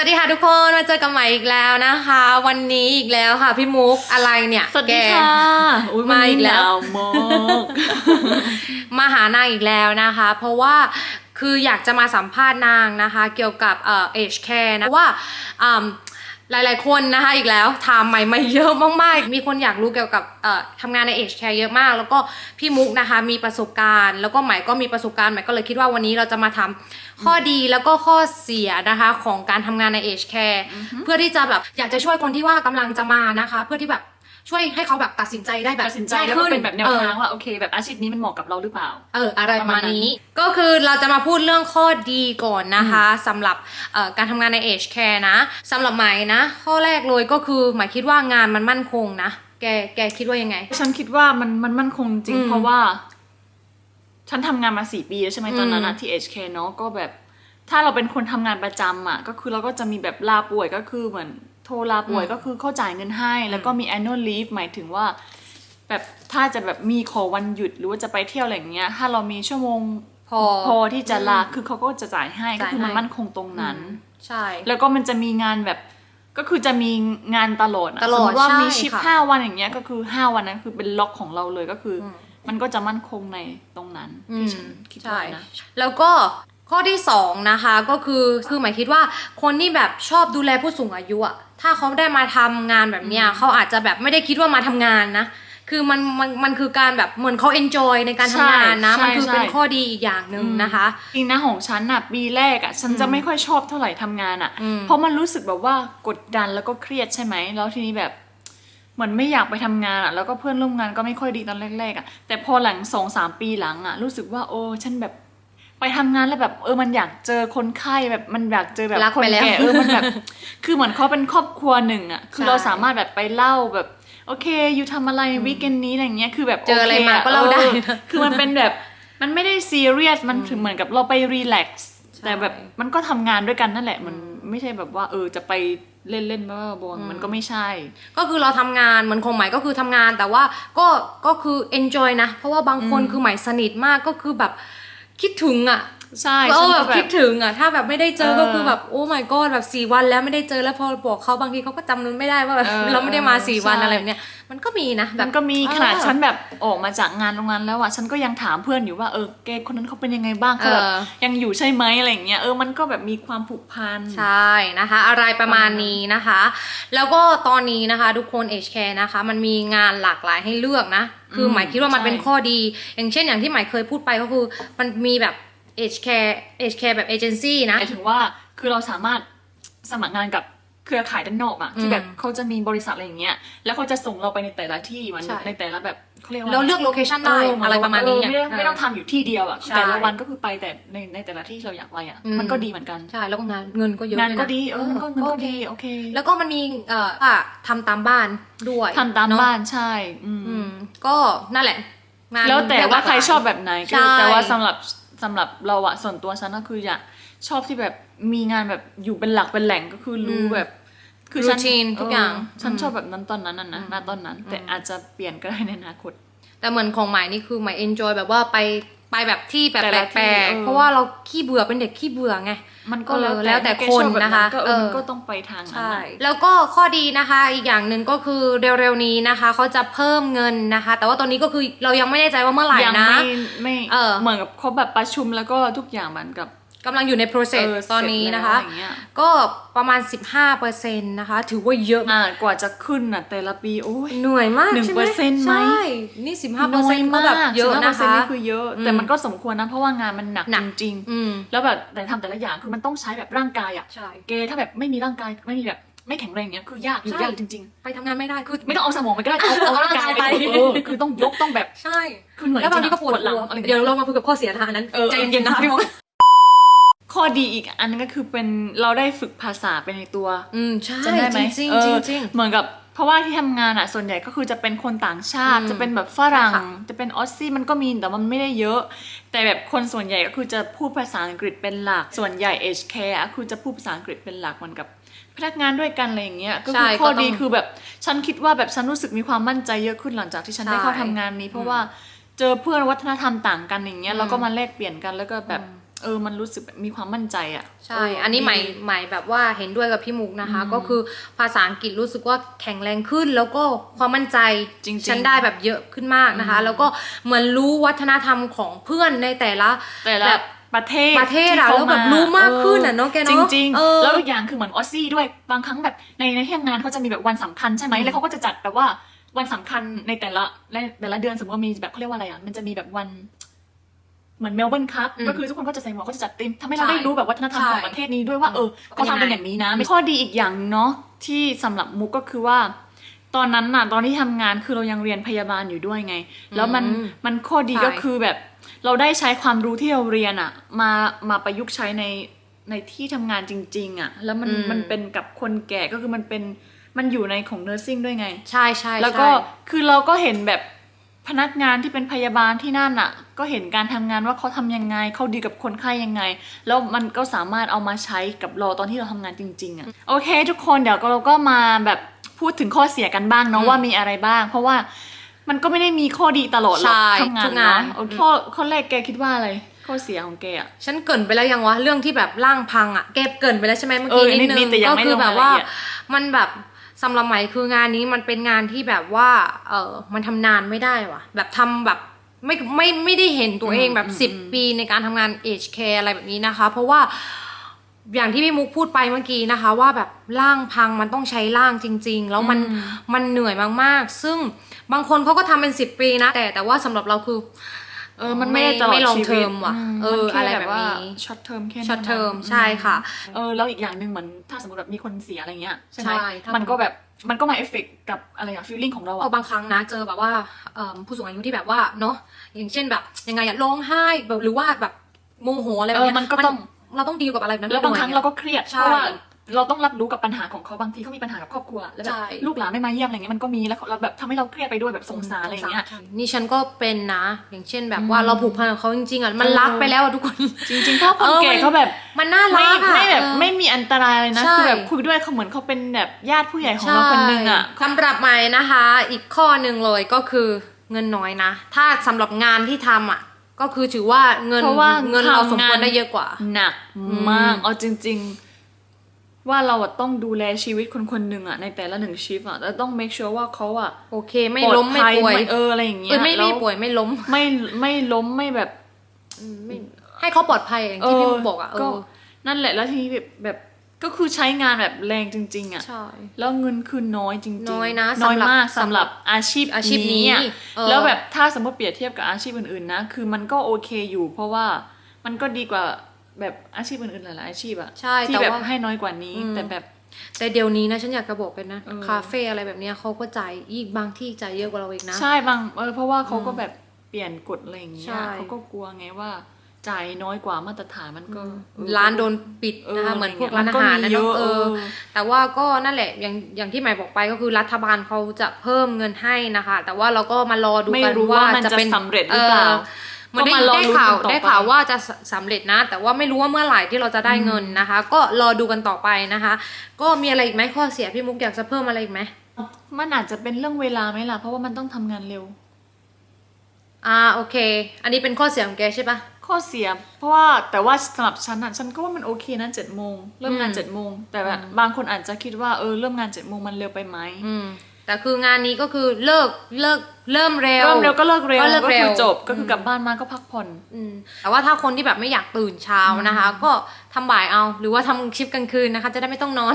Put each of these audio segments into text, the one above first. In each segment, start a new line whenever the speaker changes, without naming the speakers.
สวัสดีค่ะทุกคนมาเจอกันใหม่อีกแล้วนะคะ วันนี้อีกแล้วค่ะ พี่มุกอะไรเนี่ย
สวัสดี
แก
ค่ะอุ๊ย
มาอีกแล้ว
นนี้หนาวมาก
มาหานางอีกแล้วนะคะ เพราะว่าคืออยากจะมาสัมภาษณ์นางนะคะ เกี่ยวกับเอ่อ age care นะเพราะว่าอืม หลายๆ คนนะคะอีกแล้วถามใหม่มาเยอะมากๆ มีคนอยากรู้เกี่ยวกับเอ่อทำงานใน age care เยอะมาก แล้วก็พี่มุกนะคะมีประสบการณ์ แล้วก็ใหม่ก็มีประสบการณ์ใหม่ก็เลยคิดว่าวันนี้เราจะมาทำข้อดีแล้วก็ข้อเสียนะคะของการทำงานใน age care เพื่อที่จะแบบอยากจะช่วยคนที่ว่ากำลังจะมานะคะ เพื่อที่แบบ ช่วยให้เขาแบบตัดสินใจได้แบบ
ตัดสินใจ
ง่าย
แล้วก็
ขึ้
เป็นแบบแนว
ออ
ทางว่าโอเค แบบอาชีพนี้มันเหมาะกับเราหรือเปล่า
เอออะไรประมาณ
ประมาณนั้น
นี้ ก็คือเราจะมาพูดเรื่องข้อดีก่อนนะคะสำหรับเอ่อการทำงานใน age care นะสำหรับไหมนะ ข้อแรกเลยก็คือหมายคิดว่างานมันมั่นคงนะแกแกคิดว่ายังไง
ฉันคิดว่ามันมันมั่นคงจริง
อืม
เพราะว่า ฉันทำงานมาสี่ปีแล้วใช่ไหมตอนนั้น
อื
อะ
ม
ที่ HK เนาะก็แบบถ้าเราเป็นคนทำงานประจำอะก็คือเราก็จะมีแบบลาป่วยก็คือเหมือน โทรลาป่วยก็คือเขาจ่ายเงินให้ แล้วก็มี annual leave หมายถึงว่า แบบถ้าจะแบบมีขอวันหยุดหรือว่าจะไปเที่ยวอะไรอย่างเงี้ย ถ้าเรามีชั่วโมง
พอ
พอที่จะลาคือเขาก็จะจ่ายให้ก็
จ่าย
คือมัน
ให้
มั่นคงตรงนั้น
ใช่
แล้วก็มันจะมีงานแบบก็คือจะมีงานตลอดอะ
ตลอด
สมมติว่า
ใช่
มีชิป
ค่ะ
ห้าวันอย่างเงี้ยก็คือห้าวันนั้นคือเป็นล็อกของเราเลยก็คืออ
ม
มันก็จะมั่นคงในตรงนั้น
อื
ที่
ม
ฉันคิด
ใช่
ว่านะ
แล้วก็ ข้อที่สองนะคะก็คือคือหมายคิดว่าคนที่แบบชอบดูแลผู้สูงอายุอะถ้าเขาได้มาทำงานแบบเนี้ยเขาอาจจะแบบไม่ได้คิดว่ามาทำงานนะคือมันมันมันคือการแบบเหมือนเขาเอนจอยในการทำงานนะ
ใช่
มันคือ
ใช่
เป็นข้อดีอีกอย่างหนึ่งนะคะ
จริงนะของฉันอะปีแรกอะฉันจะไม่ค่อยชอบเท่าไหร่ทำงานอะ
อืม
เพราะมันรู้สึกแบบว่ากดดันแล้วก็เครียดใช่ไหมแล้วทีนี้แบบเหมือนไม่อยากไปทำงานอะแล้วก็เพื่อนร่วมงานก็ไม่ค่อยดีตอนแรกๆอะแต่พอหลังสองสามปีหลังอะรู้สึกว่าโอ้ฉันแบบ ไปทำงานแล้วแบบเออมันอยากเจอคนไข้แบบมันอยากเจอแบบ
รัก
คน
ไปแล้ว
แก่เออมันแบบ คือเหมือนเขาเป็นครอบครัวหนึ่งอะคือ
ใช่
เราสามารถแบบไปเล่าแบบโอเคอยู่ทำอะไรวีคเอนนี้อะไรเงี้ยคือแบบ
เจออะไร
โค
มาก็เล่าได้
ออคือมันเป็นแบบมันไม่ได้ซีเรียสมันถึงเหมือนกับเราไปรีแลกซ์
ใช่
แต่แบบมันก็ทำงานด้วยกันนั่นแหละมันไม่ใช่แบบว่า เออจะไปเล่นเล่นๆบ้าๆบอๆมันก็ไม่ใช่
ก็คือเราทำงานเหมือนคงหมายก็คือทำงานแต่ว่าก็ก็คือ enjoy นะ เพราะว่าบางคนคือหมายสนิทมากก็คือแบบ คิดถึงอะ
ใช่
เอ
ฉั
อนแบ
ก็
บ
แบ
คิ
บ
ดถึงอะ ถ้าแบบไม่ได้เจอ
เออ
ก็คือแบบโอ้ my god แบบสี่วันแล้วไม่ได้เจอแล้วพอบอกเขาบางทีเขาก็จำไม่ได้ว่าแบบ
เออ
เราไม่ได้มาสี่วัน
ใช่
อะไรแบบเนี้ยมันก็มีนะแบบ
มันก็มี
เออ
ขนาดฉันแบบออกมาจากงานโรงงานแล้วอะฉันก็ยังถามเพื่อนอยู่ว่าเออแกคนนั้นเขาเป็นยังไงบ้างเขาแบบ
เออ
ยังอยู่ใช่ไหมอะไรอย่างเงี้ยเออมันก็แบบมีความผูกพัน
ใช่นะคะ อะไรประมาณนี้นะคะ แล้วก็ตอนนี้นะคะ ทุกคน Age Care นะคะ มันมีงานหลากหลายให้เลือกนะ คือ
อืม
หมายคิดว่ามัน
ใช่
เป็นข้อดี อย่างเช่นอย่างที่หมายเคยพูดไปก็คือ มันมีแบบ Age Care Age Care แบบเอเจนซี่นะ
หมายถึงว่าคือเราสามารถสมัครงานกับเครือข่ายด้านนอกอะที่
อืม
แบบเขาจะมีบริษัทอะไรอย่างเงี้ยแล้วเขาจะส่งเราไปในแต่ละที่มัน
ใช่
ในแต่ละแบบเขาเรียกว่า
เราเลือกโลเคชันได้
เเหน
อะไรประมาณนี้
เออไม่ได้
อะ
ไม่ต้องทำอยู่ที่เดียวอะ
ใช่
แต่ละวันก็คือไปแต่ในในแต่ละที่เราอยากไปอะ
อืม
มันก็ดีเหมือนกัน
ใช่แล้วก็งานเงินก็เยอะ
งาน
ด้วย
ก็
นะ
ดีเออมันก็เงินก็
โอเค
ดีโอเค
แล้วก็มันมีเอ่ออะทำตามบ้านด้วย
ทำตาม
เอะ
บ้านใช่อืม
อืม ก็นั่นแหละงาน
แล้วแต่ว่าใครชอบ
หลกหลย
แบบไหน
ใช่
คือแต่ว่าสำหรับสำหรับเราอะส่วนตัวฉันก็คืออยากชอบที่แบบมีงานแบบอยู่เป็นหลักเป็นแหล่งก็คือรู้แบบ คือฉัน
Routine ทุกอย่าง
เฉัน
อืม
ชอบแบบนั้นตอนนั้นน่ะนะณตอนนั้น แต่อาจจะเปลี่ยนก็ได้ในอนาคต
แต่เหมือนของหมายนี่คือหมายเอนจอยแบบว่าไป ไปแบบที่แบบ
แต่
แป
ละที่
ลก
เออ
ๆเพราะว่าเราขี้เบื่อเป็นเด็กขี้เบื่อไง
มันก็
เออ
แล้ว
แล้วแต่
ถ้า
คน
ชอบแบบ
นะคะ
ก็เอ
เอ
อ
อ
มันก็ต้องไปทางนั้น
ใช่
น่ะ
แล้วก็ข้อดีนะคะอีกอย่างหนึ่งก็คือเร็วๆนี้นะคะเขาจะเพิ่มเงินนะคะ แต่ว่าตอนนี้ก็คือเรายังไม่แน่ใจว่าเมื่อไหร่
ยัง
นะ
ไม่ไม่
เออ
เหมือนกับเขาแบบประชุมแล้วก็ทุกอย่างเหมือนกับ
กำลังอยู่ใน process
เออ
ตอนนี้นะคะ
เสร็จแล้วอย่างเงี้ย
ก็ประมาณ 15%นะคะ ถือว่าเยอะ
อ่ากว่าจะขึ้นน่ะแต่ละปีโอ้ย
เหนื่อยมาก
หนึ่ง
ใช่ไหม
เปอร์เซ็นต์ไหม
ใช่ นี่ 15%ก็แบบเยอะนะ
15%
คะ
นี่คือเยอะ แต่มันก็สมควรนะเพราะว่างานมันหนัก
หนัก
จริง
อืม
ๆ แล้วแบบแต่ทำแต่ละอย่างคือมันต้องใช้แบบร่างกายอะ
ใช่
เกถ้าแบบไม่มีร่างกายไม่มีแบบไม่แข็งแรงเงี้ยคือยากอยู่
ใช่
ยากจริง
ไปทำงานไม่ได้ คือ
ๆ ไม่ต้องเอาสมองไปก็ได้เอาเอาร่างกายไปเออคือต้องยกต้องแบบ
ใช่
คือเหนื่อย
แล้วบางทีก็ปวด
หลั
หั
ง
ว
อะไร
เดี๋ยวเรามาคุยกับข้อเสียทางอันนั้น
เออ
ใจเย็นๆนะคะพี่มก
ข้อดีอีกอันนึงก็คือเป็นเราได้ฝึกภาษาไปในตัว
อืมใช่
จำได้ไหม
จริง
เอ
ๆจริ
อง
จริง
เหมือนกับเพราะว่าที่ทำงานอะส่วนใหญ่ก็คือจะเป็นคนต่างชาติ
อืม
จะเป็นแบบฝรั่ง
ใช่ค่ะ
จะเป็นออสซี่มันก็มีแต่มันไม่ได้เยอะ แต่แบบคนส่วนใหญ่ก็คือจะพูดภาษาอังกฤษเป็นหลัก ส่วนใหญ่ age care อะคือจะพูดภาษาอังกฤษเป็นหลักเหมือนกับพนักงานด้วยกันอะไรอย่างเงี้ยก็
ใช่
คือข้อ
ก็ต้อง
ดีคือแบบฉันคิดว่าแบบฉันรู้สึกมีความมั่นใจเยอะขึ้นหลังจากที่ฉันได้เข้า
ใช่
ทำงานนี้ เพราะว่าเจอเพื่อนวัฒนธรรมต่างกันอย่างเงี้ย
อืม
เราก็มาแลกเปลี่ยนกันแล้วก็แบบ เออมันรู้สึกแบบมีความมั่นใจอะ
ใช่
เอั
นนี้ใหม่
ดี
ใหม่แบบว่าเห็นด้วยกับพี่มุกนะคะ
อืม
ก็คือภาษาอังกฤษรู้สึกว่าแข็งแรงขึ้น แล้วก็ความมั่นใจ
จริงๆ
ฉันได้แบบเยอะขึ้นมากนะคะ แล้วก็เหมือนรู้วัฒนธรรมของเพื่อนในแต่ละ
แต่ละ
แบบ
ประเทศ
ประเทศอะ
ที่ขา
แล้วแบบรู้มากขึ้นอะเนาะแกเนอะ
จริง
เออ
ๆแล้วอีกอย่างคือเหมือนออสซี่ด้วยบางครั้งแบบในในที่ทำงานเขาจะมีแบบวันสำคัญใช่ไหมแล้วเขาก็จะจัดแบบว่าวันสำคัญในแต่ละในแต่ละเดือนสมมติว่ามีแบบเขาเรียกว่าอะไรอะมันจะมีแบบวัน เหมือนเมลเบิร์นคัพ
อืม
ก็คือทุกคนก็จะใส่หมวกเขาจะจัดเต็มทำให้เรา
ใช่
ได้รู้แบบวัฒนธรรมของ
ใช่
ประเทศนี้ด้วยว่าเออเขาทำเป็นอย่างนี้นะข้อดีอีกอย่างเนาะที่สำหรับมุกก็คือว่า ตอนนั้นน่ะตอนที่ทำงานคือเรายังเรียนพยาบาลอยู่ด้วยไง แล้วมัน
อืม
มันข้อดี
ใช่
ก็คือแบบ เราได้ใช้ความรู้ที่เราเรียนอะมามาประยุกต์ใช้ในในที่ทำงานจริง ๆอะแล้วมัน
อืม
มันเป็นกับคนแก่ก็คือมันเป็นมันอยู่ในของ nursing ด้วยไง
ใช่ใช่
แล้วก็
ใช่
คือเราก็เห็นแบบ พนักงานที่เป็นพยาบาลที่นั่นอะก็เห็นการทำงานว่าเขาทำยังไงเขาดีกับคนไข้ยังไง แล้วมันก็สามารถเอามาใช้กับเราตอนที่เราทำงานจริงๆอะโอเค ทุกคนเดี๋ยวเราก็มาแบบพูดถึงข้อเสียกันบ้างเนาะ
อืม
ว่ามีอะไรบ้าง เพราะว่ามันก็ไม่ได้มีข้อดีตลอดหรอก
ใช่
ทำงา
ทุ
น
กงาน
เนาะโอเคข้อข้อแรกแกคิดว่าอะไรข้อเสียของแกอะ
ฉันเกรินไปแล้วยังวะเรื่องที่แบบร่างพังอะแกเกรินไปแล้วใช่ไหมเมื่อกี้
เออ
นิดนึ
นิด
ง
ๆแต่ยัง
ก็
ไม่
คือ
ลง
แบบว่า
รายละเอียด
มันแบบ สำหรับใหม่คืองานนี้มันเป็นงานที่แบบว่าเออมันทำนานไม่ได้ว่ะ แบบทำแบบไม่ไม่ไม่ได้เห็นตัวเองแบบสิบปีในการทำงานเอ e แคร์อะไรแบบนี้นะคะ เพราะว่าอย่างที่พี่มุกพูดไปเมื่อกี้นะคะ ว่าแบบร่างพังมันต้องใช้ร่างจริง ๆ แล้วมัน
อืม
มันเหนื่อยมากๆ ซึ่งบางคนเขาก็ทำเป็นสิบปีนะ แต่แต่ว่าสำหรับเราคือ
เออมันไม่ได้ตลอด
ไม่ long
ชีวิต
term ว่ะ
ม
เออ
มันแค่
อะไรแบบนี้
ช็อตเทอมแค่นั้น
ช็อตเทอม
นะ
ใช่ค่ะ
เออแล้วอีกอย่างหนึ่งเหมือนถ้าสมมติแบบมีคนเสียอะไรเงี้ยใช่ไหม
ใช่ถ้ามั
มันก็แบบมันก็มาเอฟเฟกกับอะไรอะฟีลลิ่งของเรา
ก็
อะ
บางครั้งนะเจอแบบว่าเอิ่มผู้สูงอายุที่แบบว่าเนาะอย่างเช่นแบบยังไงอะร้องไห้แบบหรือว่าแบบโมโหอะไรแบบ
เออ
เนี้ย
มันก็ต้อง
เราต้องดีลกับอะไรแบบนั้น
แล้วบางครั้ง
ด้วย
เราก็เครียด
ใช่
เพราะว่า เราต้องรับรู้กับปัญหาของเขาบางทีเขามีปัญหากับครอบครัว แล้วแบบ
ใช่
ลูกหลานไม่มาเยี่ยมอะไรเงี้ยมันก็มีแล้วเราแบบทำให้เราเครียดไปด้วยแบบสงสารอะไรอย่างเงี้ย
นี่ฉันก็เป็นนะ อย่างเช่นแบบว่า
อืม
เราผูกพันกับเขาจริงๆอะมัน
เออ
รักไปแล้วอะทุกคน
จริงๆเพราะคน
เออ
แก่เขาแบบ
มันน่า
ไม่
รักอะ
ไม่แบบ
เออ
ไม่มีอันตรายเลยนะ
ใช่
คือแบบคุยด้วยเขาเหมือนเขาเป็นแบบญาติผู้ใหญ่ของเราคนหนึงอะ
สำหรับใหม่นะคะ อีกข้อหนึ่งเลยก็คือเงินน้อยนะ ถ้าสำหรับงานที่ทำอะก็คือถือว่าเงิน
เพราะว่า
เงินเราสมควร
ทำงาน
ได้เยอะกว่า
หนัก
อื
มาก
ม
เอาจริง ๆ ว่าเราอะต้องดูแลชีวิตคนคนหนึ่งอะในแต่ละหนึ่งชิฟอะแล้วต้อง make sure ว่าเขาอะ
โอเค ไม่ล้มไม่
ปลอดภั
ป่วย
เอออะไรอย่างเงี้
เอยอไม่
แล้
ไม่ป่วยไม่ล้ม
ไม่ไม่ล้มไม่แบบ
ไม่ให้เขาปลอดภัยอย่างที่พี่มุกบอกอะเอ
ก็
อ
นั่นแหละแล้วทีนี้แบบแบบก็คือใช้งานแบบแรงจริง ๆอะ
ใช่
แล้วเงินคือน้อยจริงๆ
น้อยนะ
น้อย
สำหรับ
มากสำหรับอาชีพ
อาชีพนี้
อะ
เออ
แล้วแบบถ้าสมมติเปรียบเทียบกับอาชีพอื่นๆนะ คือมันก็โอเคอยู่ เพราะว่ามันก็ดีกว่า แบบอาชีพอื่นๆหลายๆอาชีพอะ
ใช่
ที่
แต่
แบบ
ว่า
ให้น้อยกว่านี้
อืม
แต่แบบ
แต่เดี๋ยวนี้นะฉันอยากจะบอกเลยนะ
เออ
คาเฟ่อะไรแบบเนี้ยเขาก็จ่ายอีกบางที่จ่ายเยอะกว่าเราอีกนะ
ใช่บางเออเพราะว่าเขาก็แบบเปลี่ยนกฎอะไรอย่างเงี้
ใช่
ยเขาก็กลัวไงว่าจ่ายน้อยกว่ามาตรฐานมันก็เออ
ร้านโดนปิด
เออ
นะคะเหมือนพวก
มั
ร้าน
น
อา
ก็
หาร
มี
นะ
เย
เนาะ
อะ
เออ
เออ
แต่ว่าก็นั่นแหละอย่างอย่างที่หมายบอกไปก็คือรัฐบาลเขาจะเพิ่มเงินให้นะคะ แต่ว่าเราก็มารอดู
ไม่
กัน
รู้
ว่า
ว่ามันจะ
เป็น
สำเร็จหรือเปล่า
เห มันได้
ก็มารอ
ได้
ลุ้น
ข่าว
กันต่อไป
ได้ข่าวว่าจะสสำเร็จนะ แต่ว่าไม่รู้ว่าเมื่อไหร่ที่เราจะได้เงินนะคะ ก็รอดูกันต่อไปนะคะ ก็มีอะไรอีกไหมข้อเสียพี่มุกอยากจะเพิ่มอะไรอีกไหม
มันอาจจะเป็นเรื่องเวลาไหมล่ะเพราะว่ามันต้องทำงานเร็ว
อ่าโอเค อันนี้เป็นข้อเสียของแกใช่ปะ
ข้อเสีย เพราะว่าแต่ว่าสำหรับฉันอะฉันก็ว่ามันโอเคนะเจ็ดโมงเริ่มงาน
อืม
เจ็ดโมงแต่แบบ
อืม
บางคนอาจจะคิดว่าเออเริ่มงานเจ็ดโมงมันเร็วไปไหม
อืม แต่คืองานนี้ก็คือเลิกเลิกเริ่มเร็ว
เริ่มเร็วก็เลิกเร็ว
ก็เลิกเร็ว
คือจบก็คือ
ม
กลับบ้านมาก็พักผ่อน
อืมแต่ว่าถ้าคนที่แบบไม่อยากตื่นเช้านะคะ ก็ทำบ่ายเอาหรือว่าทำชิปกลางคืนนะคะ จะได้ไม่ต้องนอน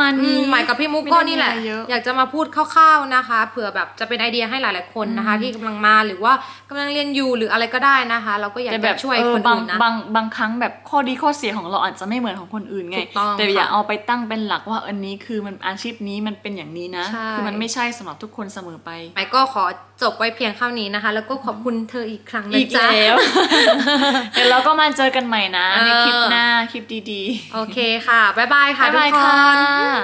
มัน
อืมหมายกับพี่มุก
ไม่
ก็
ได้
นี่แหละ
มีอะไรเยอะ
อยากจะมาพูดคร่าวๆนะคะ เผื่อแบบจะเป็นไอเดียให้หลายๆคนนะคะ ที่กำลังมาหรือว่ากำลังเรียนอยู่หรืออะไรก็ได้นะคะ เราก็อยาก
แต่
จะ
แบบ
ช่วย
เออ
คน
บาง
อื่นนะ
บางบางครั้งแบบข้อดีข้อเสียของเราอาจจะไม่เหมือนของคนอื่นไง
ถูกต้อง
แต่อย่า
ค่ะ
เอาไปตั้งเป็นหลักว่าอันนี้คือมันอาชีพนี้มันเป็นอย่างนี้นะ
ใช่
คือมันไม่ใช่สำหรับทุกคนเสมอไป
หมายก็ขอ จบไว้เพียงเท่านี้นะคะ แล้วก็ขอบคุณเธออีกครั้งนะ
อีก
จ๊ะ
แล้วเดี๋ยวเราก็มาเจอกันใหม่นะ ในคลิป
เออ
หน้าคลิปดี
โอเคค่ะ บ๊ายบาย
ๆ
ค่ะ
บ๊าย
ทุ
บากย
ค
ค่ะ
น